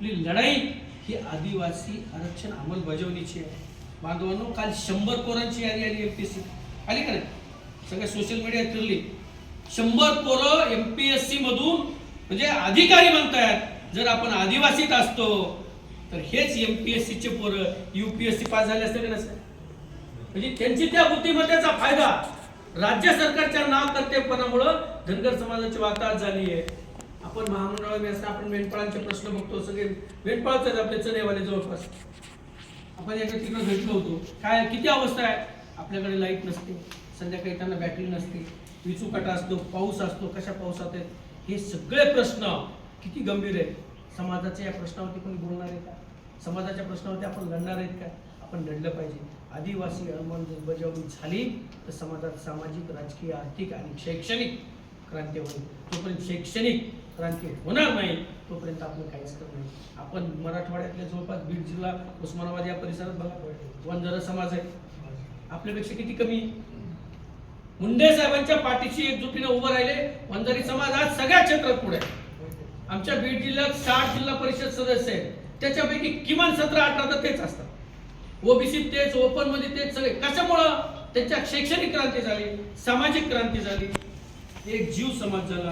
आपली लढाई ही आदिवासी आरक्षण अंमलबजावणीची आहे. बांधवांनो काल शंभर पोरांची यादी आली एम पी एस सी आली का नाही? सगळ्या सोशल मीडियात फिरली. शंभर पोरं एम पी एस सी मधून म्हणजे अधिकारी म्हणतात जर आपण आदिवासीत असतो तर हेच एम पी एस सीचे पोरं U P S C pass झाले असते का नसते म्हणजे त्यांची त्या बुद्धिमत्तेचा फायदा राज्य सरकारच्या नाव करतेपणामुळं धनगर समाजाची वाताहत झाली आहे. आपण महामंडळ आपण मेंढपाळांचे प्रश्न बघतो सगळे मेंढपाळच आहेत आपले चणेवाले जवळपास. आपण एका तिकडे भेटलो होतो. काय किती अवस्था आहे? आपल्याकडे लाइट नसते संध्याकाळी त्यांना बॅटरी नसते विचूकाटा असतो पाऊस असतो कशा पावसात आहेत? हे सगळे प्रश्न किती गंभीर आहेत? समाजाच्या या प्रश्नावरती कोणी बोलणार आहे का? समाजाच्या प्रश्नावरती आपण लढणार आहेत का? आपण लढलं पाहिजे. आदिवासी अंमलबजावणी झाली तर समाजात सामाजिक राजकीय आर्थिक आणि शैक्षणिक क्रांती होईल. तोपर्यंत शैक्षणिक क्रांती होणार नाही. तोपर्यंत आपण काहीच करणार नाही. आपण मराठवाड्यातल्या जवळपास बीड जिल्हा उस्मानाबाद या परिसरात बघा. वंजारा समाज आहे. आपल्यापेक्षा किती कमी? मुंडे साहेबांच्या पाठीशी एकजुटीने उभं राहिले. वंजारी समाज आज सगळ्या क्षेत्रात पुढे आमच्या बीड जिल्ह्यात साठ जिल्हा परिषद सदस्य आहेत. त्याच्यापैकी किमान सतरा अठरा तर तेच असतात. ओबीसी तेच ओपनमध्ये तेच सगळे. कशामुळं? त्यांच्या शैक्षणिक क्रांती झाली सामाजिक क्रांती झाली. एक जीव समाज झाला.